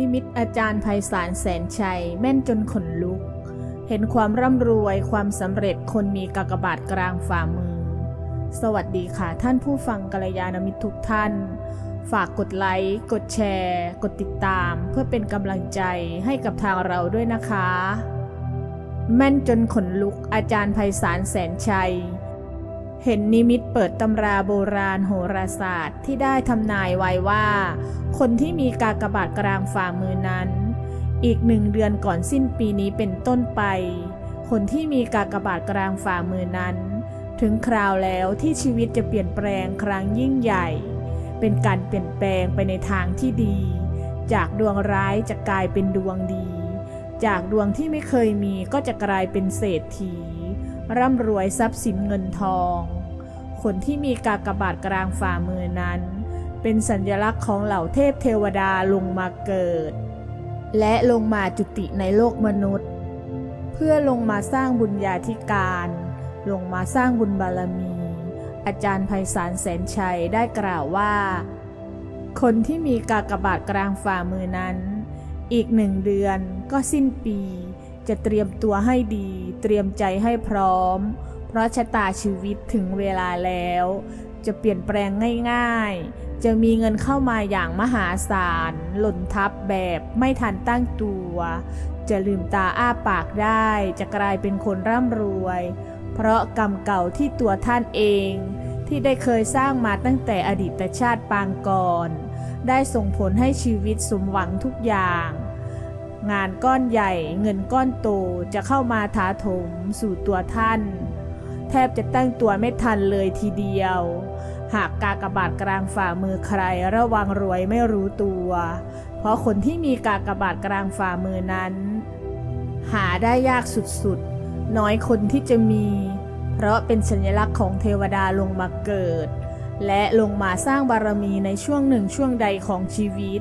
นิมิตอาจารย์ไพศาลแสนชัย แม่นจนขนลุก เห็นความร่ำรวยความสำเร็จคนมีกากบาทกลางฝ่ามือ สวัสดีค่ะท่านผู้ฟังกัลยาณมิตรทุกท่าน ฝากกดไลค์ กดแชร์ กดติดตาม เพื่อเป็นกำลังใจให้กับทางเราด้วยนะคะ แม่นจนขนลุกอาจารย์ไพศาลแสนชัย เห็นนิมิตเปิดตำราโบราณโหราศาสตร์ที่ได้ทำนายไว้ว่า คนที่มีกากบาทกลางฝ่ามือนั้น อีกหนึ่งเดือนก่อนสิ้นปีนี้เป็นต้นไป คนที่มีกากบาทกลางฝ่ามือนั้น ถึงคราวแล้วที่ชีวิตจะเปลี่ยนแปลงครั้งยิ่งใหญ่ เป็นการเปลี่ยนแปลงไปในทางที่ดี จากดวงร้ายจะกลายเป็นดวงดี จากดวงที่ไม่เคยมีก็จะกลายเป็นเศรษฐี ร่ำรวยทรัพย์สินเงินทอง คนที่มีกากบาทกลางฝ่ามือนั้น เป็นสัญลักษณ์ของเหล่าเทพเทวดาลงมาเกิด และลงมาจุติในโลกมนุษย์ เพื่อลงมาสร้างบุญญาธิการ ลงมาสร้างบุญบารมี อาจารย์ไพศาลแสนชัยได้กล่าวว่า คนที่มีกากบาทกลางฝ่ามือนั้น อีกหนึ่งเดือนก็สิ้นปี จะเตรียมตัวให้ดี เตรียมใจให้พร้อม เพราะชะตาชีวิตถึงเวลาแล้ว จะเปลี่ยนแปลงง่ายๆ จะมีเงินเข้ามาอย่างมหาศาล หล่นทับแบบไม่ทันตั้งตัว จะลืมตาอ้าปากได้ จะกลายเป็นคนร่ำรวย เพราะกรรมเก่าที่ตัวท่านเอง ที่ได้เคยสร้างมาตั้งแต่อดีตชาติปางก่อน ได้ส่งผลให้ชีวิตสมหวังทุกอย่าง งานก้อนใหญ่เงินก้อนโตจะเข้ามาถาโถมสู่ตัวท่าน แทบจะตั้งตัวไม่ทันเลยทีเดียว หากกากบาทกลางฝ่ามือใครระวังรวยไม่รู้ตัว เพราะคนที่มีกากบาทกลางฝ่ามือนั้น หาได้ยากสุดๆ น้อยคนที่จะมี เพราะเป็นสัญลักษณ์ของเทวดาลงมาเกิด และลงมาสร้างบารมีในช่วงหนึ่งช่วงใดของชีวิต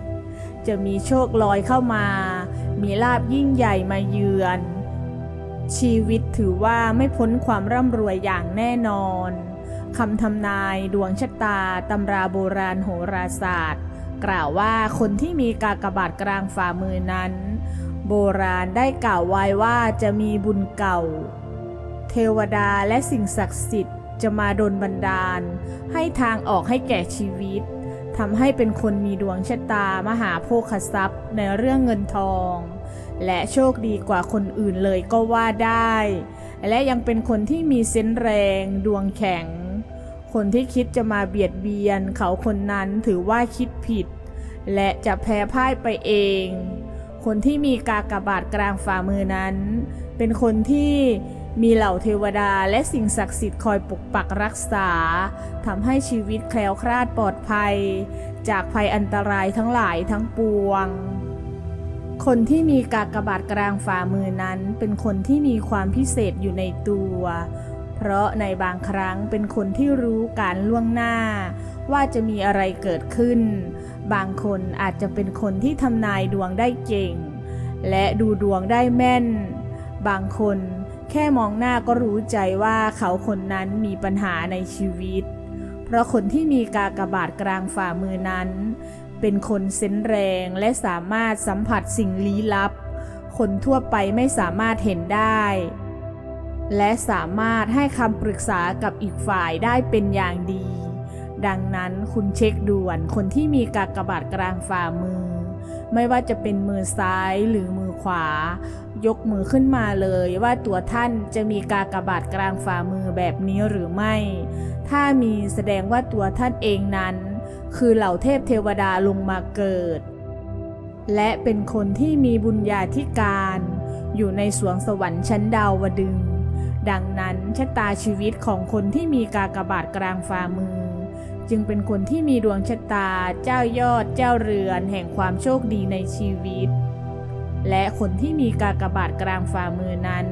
จะมีโชคลอยเข้ามา มีลาบยิ่งใหญ่มาเยือน ชีวิตถือว่าไม่พ้นความร่ำรวยอย่างแน่นอนคำทำนายดวงชะตาตำราโบราณโหราศาสตร์ กล่าวว่าคนที่มีกากบาทกลางฝ่ามือนั้น โบราณได้กล่าวไว้ว่าจะมีบุญเก่า เทวดาและสิ่งศักดิ์สิทธิ์จะมาดลบันดาล ให้ทางออกให้แก่ชีวิต ทำให้เป็นคนมีดวงชะตามหาโภคทรัพย์ในเรื่องเงินทอง และโชคดีกว่าคนอื่นเลยก็ว่าได้ และยังเป็นคนที่มีเส้นแรงดวงแข็ง คนที่คิดจะมาเบียดเบียนเขาคนนั้นถือว่าคิดผิด และจะแพ้พ่ายไปเอง คนที่มีกากบาทกลางฝ่ามือนั้น เป็นคนที่ มีเหล่าเทวดาและสิ่งศักดิ์สิทธิ์คอยปกปักรักษาทำให้ชีวิตแคล้วคลาดปลอดภัย จากภัยอันตรายทั้งหลายทั้งปวง คนที่มีกากบาทกลางฝ่ามือนั้น เป็นคนที่มีความพิเศษอยู่ในตัว เพราะในบางครั้งเป็นคนที่รู้การล่วงหน้า ว่าจะมีอะไรเกิดขึ้น บางคนอาจจะเป็นคนที่ทำนายดวงได้เก่ง และดูดวงได้แม่น บางคน แค่มองหน้าก็รู้ใจว่าเขาคนนั้นมีปัญหาในชีวิต เพราะคนที่มีกากบาทกลางฝ่ามือนั้น เป็นคนเซนแรงและสามารถสัมผัสสิ่งลี้ลับ คนทั่วไปไม่สามารถเห็นได้ และสามารถให้คำปรึกษากับอีกฝ่ายได้เป็นอย่างดี ดังนั้นคุณเช็คด่วนคนที่มีกากบาทกลางฝ่ามือ ไม่ว่าจะเป็นมือซ้ายหรือมือขวา ยกมือขึ้นมาเลยว่าตัวท่านจะมีกากบาทกลางฝ่ามือแบบนี้หรือไม่ ถ้ามีแสดงว่าตัวท่านเองนั้น คือเหล่าเทพเทวดาลงมาเกิด และเป็นคนที่มีบุญญาธิการ อยู่ในสวงสวรรค์ชั้นดาวดึง ดังนั้นชะตาชีวิตของคนที่มีกากบาทกลางฝ่ามือ จึงเป็นคนที่มีดวงชะตา เจ้ายอดเจ้าเรือน แห่งความโชคดีในชีวิต และคนที่มีกากบาทกลางฝ่ามือนั้น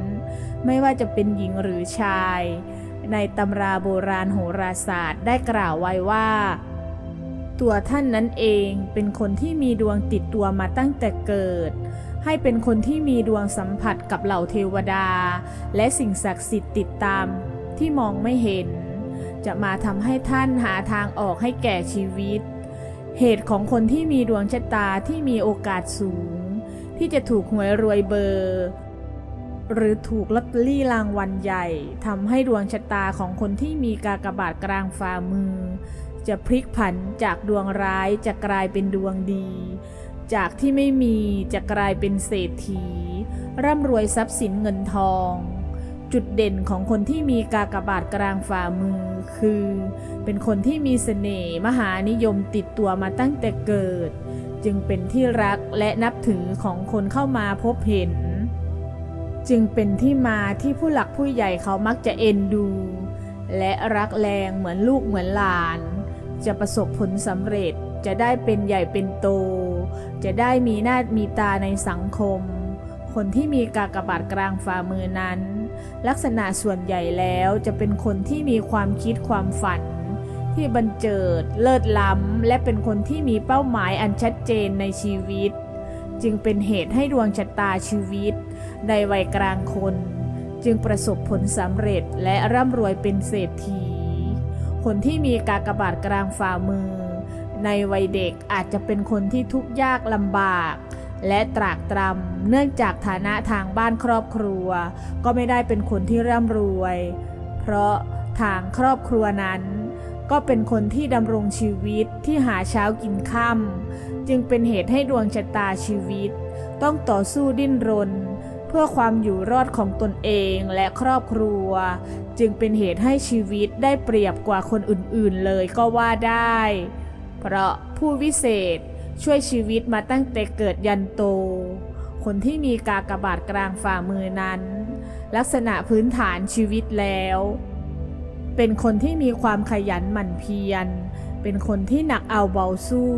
ไม่ว่าจะเป็นหญิงหรือชาย ในตำราโบราณโหราศาสตร์ได้กล่าวไว้ว่า ตัวท่านนั้นเองเป็นคนที่มีดวงติดตัวมาตั้งแต่เกิด ให้เป็นคนที่มีดวงสัมผัสกับเหล่าเทวดา และสิ่งศักดิ์สิทธิ์ติดตามที่มองไม่เห็น จะมาทำให้ท่านหาทางออกให้แก่ชีวิต เหตุของคนที่มีดวงชะตาที่มีโอกาสสูง ที่จะถูกหวยรวยเบอร์ หรือถูกลอตเตอรี่รางวัลใหญ่ทำให้ดวงชะตาของคนที่มีกากบาทกลางฝ่ามือ จะพลิกผันจากดวงร้ายจะกลายเป็นดวงดี จากที่ไม่มีจะกลายเป็นเศรษฐี ร่ำรวยทรัพย์สินเงินทอง จุดเด่นของคนที่มีกากบาทกลางฝ่ามือ คือ เป็นคนที่มีเสน่ห์มหานิยมติดตัวมาตั้งแต่เกิด จึงเป็นที่รักและนับถือของคนเข้ามาพบเห็น จึงเป็นที่มาที่ผู้หลักผู้ใหญ่เขามักจะเอ็นดู และรักแรงเหมือนลูกเหมือนหลาน จะประสบผลสำเร็จจะได้เป็นใหญ่เป็นโต จะได้มีหน้ามีตาในสังคม คนที่มีกากบาทกลางฝ่ามือนั้น ลักษณะส่วนใหญ่แล้วจะเป็นคนที่มีความคิดความฝัน ที่บันเจิด เลิศล้ำ และเป็นคนที่มีเป้าหมายอันชัดเจนในชีวิต จึงเป็นเหตุให้ดวงชะตาชีวิต ในวัยกลางคน จึงประสบผลสำเร็จและร่ำรวยเป็นเศรษฐี คนที่มีกากบาทกลางฝ่ามือ ในวัยเด็กอาจจะเป็นคนที่ทุกข์ยากลำบาก และตรากตรำเนื่องจากฐานะทางบ้านครอบครัว ก็ไม่ได้เป็นคนที่ร่ำรวย เพราะทางครอบครัวนั้น ก็เป็นคนที่ดำรงชีวิตที่หาเช้ากินค่ำจึงเป็นเหตุให้ดวงชะตาชีวิต ต้องต่อสู้ดิ้นรน เพื่อความอยู่รอดของตนเองและครอบครัว จึงเป็นเหตุให้ชีวิตได้เปรียบกว่าคนอื่นๆเลยก็ว่าได้ เพราะผู้วิเศษ ช่วยชีวิตมาตั้งแต่เกิดยันโต คนที่มีกากบาทกลางฝ่ามือนั้น ลักษณะพื้นฐานชีวิตแล้ว เป็นคนที่มีความขยันหมั่นเพียร เป็นคนที่หนักเอาเบาสู้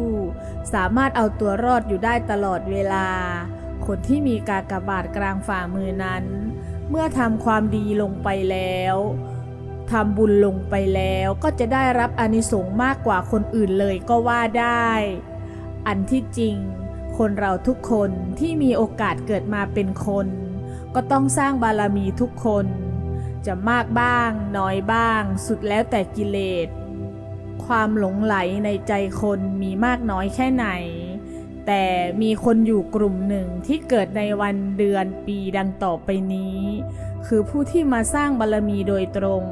สามารถเอาตัวรอดอยู่ได้ตลอดเวลา คนที่มีกากบาทกลางฝ่ามือนั้น เมื่อทำความดีลงไปแล้วทำบุญลงไปแล้วก็จะได้รับอานิสงส์มากกว่าคนอื่นเลยก็ว่าได้ อันที่จริง คนเราทุกคนที่มีโอกาสเกิดมาเป็นคน ก็ต้องสร้างบารมีทุกคน จะมากบ้าง น้อยบ้าง สุดแล้วแต่กิเลส ความหลงไหลในใจคนมีมากน้อยแค่ไหน แต่มีคนอยู่กลุ่มหนึ่งที่เกิดในวันเดือนปีดังต่อไปนี้ คือผู้ที่มาสร้างบารมีโดยตรง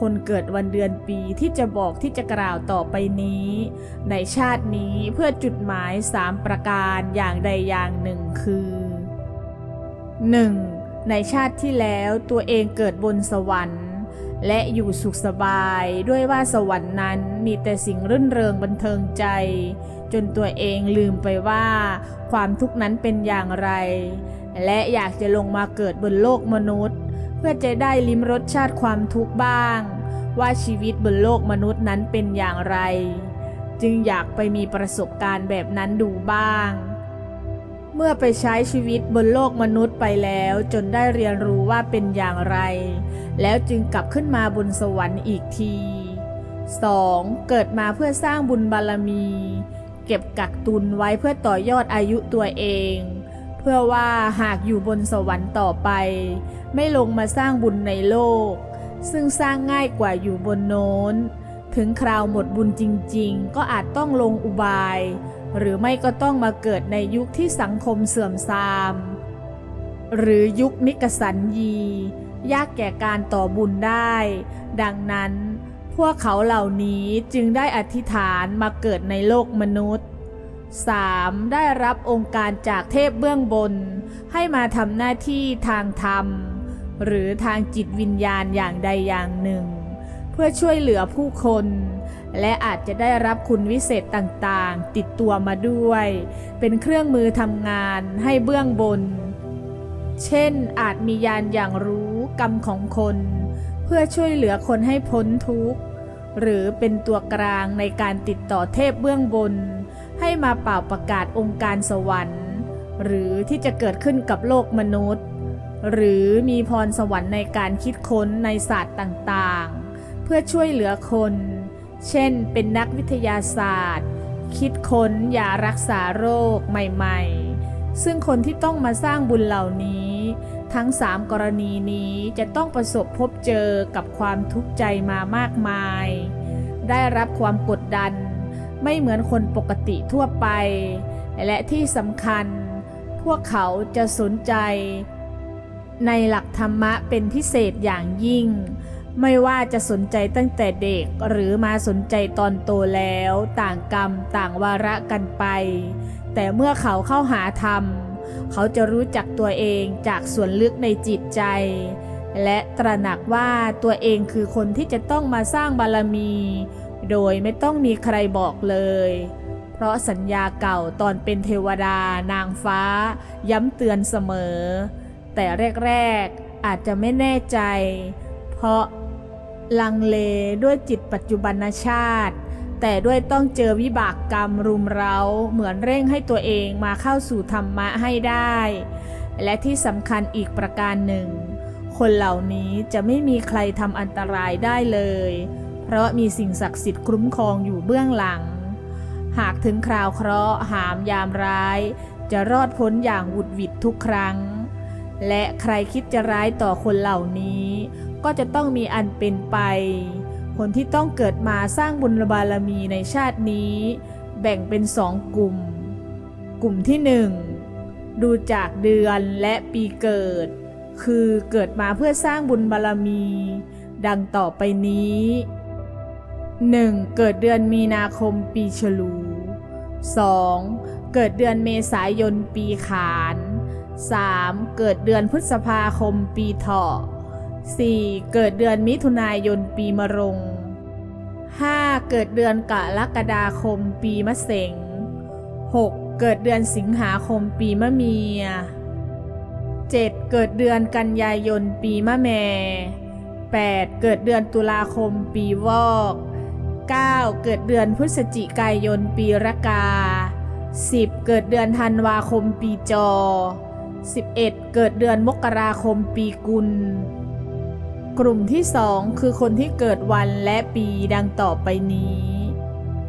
คนเกิดวันเดือนปีที่จะบอกที่จะกล่าวต่อไปนี้ ในชาตินี้เพื่อจุดหมายสามประการอย่างใดอย่างหนึ่งคือ 1. ในชาติที่แล้วตัวเองเกิดบนสวรรค์ และอยู่สุขสบายด้วยว่าสวรรค์นั้นมีแต่สิ่งรื่นเริงบันเทิงใจ จนตัวเองลืมไปว่า ความทุกข์นั้นเป็นอย่างไร และอยากจะลงมาเกิดบนโลกมนุษย์ เพื่อจะได้ลิ้มรสชาติความทุกข์บ้าง ว่าชีวิตบนโลกมนุษย์นั้นเป็นอย่างไร จึงอยากไปมีประสบการณ์แบบนั้นดูบ้าง เมื่อไปใช้ชีวิตบนโลกมนุษย์ไปแล้วจนได้เรียนรู้ว่าเป็นอย่างไร แล้วจึงกลับขึ้นมาบนสวรรค์อีกที 2. เกิดมาเพื่อสร้างบุญบารมี เก็บกักตุนไว้เพื่อต่อยอดอายุตัวเอง เพื่อว่าหากอยู่บนสวรรค์ต่อไป ไม่ลงมาสร้างบุญในโลก ซึ่งสร้างง่ายกว่าอยู่บนโน้น ถึงคราวหมดบุญจริง ๆ ก็อาจต้องลงอุบาย หรือไม่ก็ต้องมาเกิดในยุคที่สังคมเสื่อมทราม หรือยุคนิกสันยี ยากแก่การต่อบุญได้ ดังนั้น พวกเขาเหล่านี้จึงได้อธิษฐานมาเกิดในโลกมนุษย์ 3. ได้รับองค์การจากเทพเบื้องบน ให้มาทำหน้าที่ทางธรรม หรือทางจิตวิญญาณอย่างใดอย่างหนึ่ง เพื่อช่วยเหลือผู้คน และอาจจะได้รับคุณวิเศษต่างๆ ติดตัวมาด้วย เป็นเครื่องมือทำงานให้เบื้องบน เช่นอาจมียานอย่างรู้กรรมของคน เพื่อช่วยเหลือคนให้พ้นทุกข์ หรือเป็นตัวกลางในการติดต่อเทพเบื้องบน ให้มาเป่าประกาศองค์การสวรรค์ หรือที่จะเกิดขึ้นกับโลกมนุษย์ หรือมีพรสวรรค์ในการคิดค้นในศาสตร์ต่างๆ เพื่อช่วยเหลือคน เช่น เป็นนักวิทยาศาสตร์ คิดค้นยารักษาโรคใหม่ๆ ซึ่งคนที่ต้องมาสร้างบุญเหล่านี้ ทั้งสามกรณีนี้จะต้องประสบพบเจอกับความทุกข์ใจมามากมาย ได้รับความกดดัน ไม่เหมือนคนปกติทั่วไป และที่สำคัญ พวกเขาจะสนใจ ในหลักธรรมะเป็นพิเศษอย่างยิ่ง ไม่ว่าจะสนใจตั้งแต่เด็กหรือมาสนใจตอนโตแล้วต่างกรรมต่างวาระกันไป แต่เมื่อเขาเข้าหาธรรม เขาจะรู้จักตัวเองจากส่วนลึกในจิตใจและตระหนักว่าตัวเองคือคนที่จะต้องมาสร้างบารมี โดยไม่ต้องมีใครบอกเลย เพราะสัญญาเก่าตอนเป็นเทวดานางฟ้า ย้ำเตือนเสมอ แต่แรกๆอาจจะไม่แน่ใจ เพราะลังเลด้วยจิตปัจจุบันชาติ แต่ด้วยต้องเจอวิบากกรรมรุมเร้าเหมือนเร่งให้ตัวเองมาเข้าสู่ธรรมะให้ได้ และที่สำคัญอีกประการหนึ่ง คนเหล่านี้จะไม่มีใครทำอันตรายได้เลย เพราะมีสิ่งศักดิ์สิทธิ์คุ้มครองอยู่เบื้องหลัง หากถึงคราวเคราะห์หามยามร้าย จะรอดพ้นอย่างหวุดหวิดทุกครั้ง และใครคิดจะร้ายต่อคนเหล่านี้ ก็จะต้องมีอันเป็นไป คนที่ต้องเกิดมาสร้างบุญบารมีในชาตินี้ แบ่งเป็นสองกลุ่ม กลุ่มที่หนึ่งดูจากเดือนและปีเกิด คือเกิดมาเพื่อสร้างบุญบารมี ดังต่อไปนี้ 1. เกิดเดือนมีนาคมปีฉลู 2. เกิดเดือนเมษายนปีขาน 3. เกิดเดือนพฤษภาคมปีเถาะ 4. เกิดเดือนมิถุนายนปีมะรง 5. เกิดเดือนกรกฎาคมปีมะเสง 6. เกิดเดือนสิงหาคมปีมะเมีย 7. เกิดเดือนกันยายนปีมะแม่ 8. เกิดเดือนตุลาคมปีวอก 9. เกิดเดือนพฤศจิกายนปีระกา 10. เกิดเดือนธันวาคมปีจอ 11. เกิดเดือนมกราคมปีกุล กลุ่มที่สองคือคนที่เกิดวันและปีดังต่อไปนี้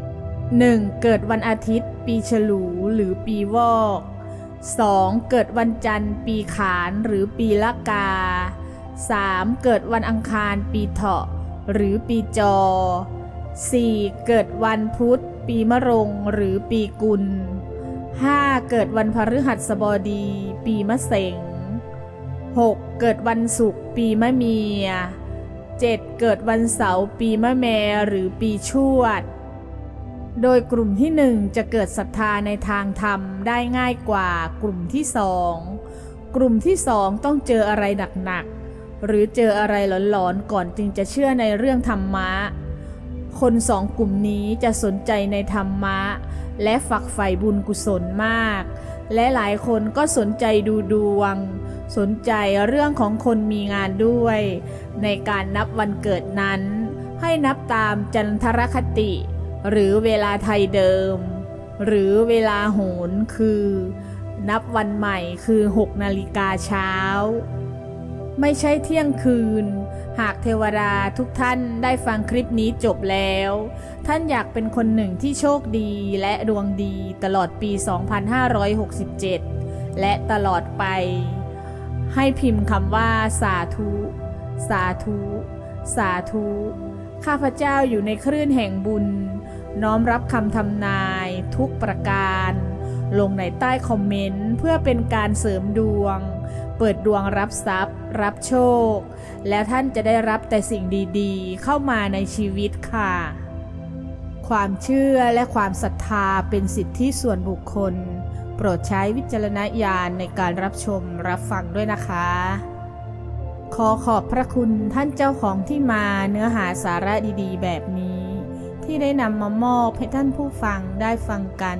1. เกิดวันอาทิตย์ ปีฉลูหรือปีวอก 2. เกิดวันจันทร์ ปีขานหรือปีละกา 3. เกิดวันอังคาร ปีเถาะหรือปีจอ 4. เกิดวันพุธ ปีมะรงหรือปีกุล 5. เกิดวันพฤหัสบดี ปีมะเสง 6. เกิดวันศุกร์ปีมะเมีย 7. เกิดวันเสาร์ปีมะแมหรือปีชวด โดยกลุ่มที่หนึ่งจะเกิดศรัทธาในทางธรรมได้ง่ายกว่ากลุ่มที่สองกลุ่มที่สองต้องเจออะไรหนักๆหรือเจออะไรหลอนๆก่อนจึงจะเชื่อในเรื่องธรรมะ คนสองกลุ่มนี้จะสนใจในธรรมะ และฝักใฝ่บุญกุศลมาก และหลายคนก็สนใจดูดวง สนใจเรื่องของคนมีงานด้วย ในการนับวันเกิดนั้น ให้นับตามจันทรคติ หรือเวลาไทยเดิม หรือเวลาโหนคือ นับวันใหม่คือ 6 นาฬิกาเช้า ไม่ใช่เที่ยงคืน หากเทวดาทุกท่านได้ฟังคลิปนี้จบแล้ว ท่านอยากเป็นคนหนึ่งที่โชคดีและดวงดีตลอดปี 2567 และตลอดไป ให้พิมพ์คำว่า สาธุ สาธุ สาธุ ข้าพเจ้าอยู่ในคลื่นแห่งบุญ น้อมรับคำทำนายทุกประการ ลงในใต้คอมเมนต์เพื่อเป็นการเสริมดวง เปิดดวงรับทรัพย์ รับโชค แล้วท่านจะได้รับแต่สิ่งดีๆ เข้ามาในชีวิตค่ะ ความเชื่อและความศรัทธาเป็นสิทธิส่วนบุคคล โปรดใช้วิจารณญาณในการรับชมรับฟังด้วยนะคะ ขอขอบพระคุณท่านเจ้าของที่มาเนื้อหาสาระดีๆ แบบนี้ ที่ได้นำมามอบให้ท่านผู้ฟังได้ฟังกัน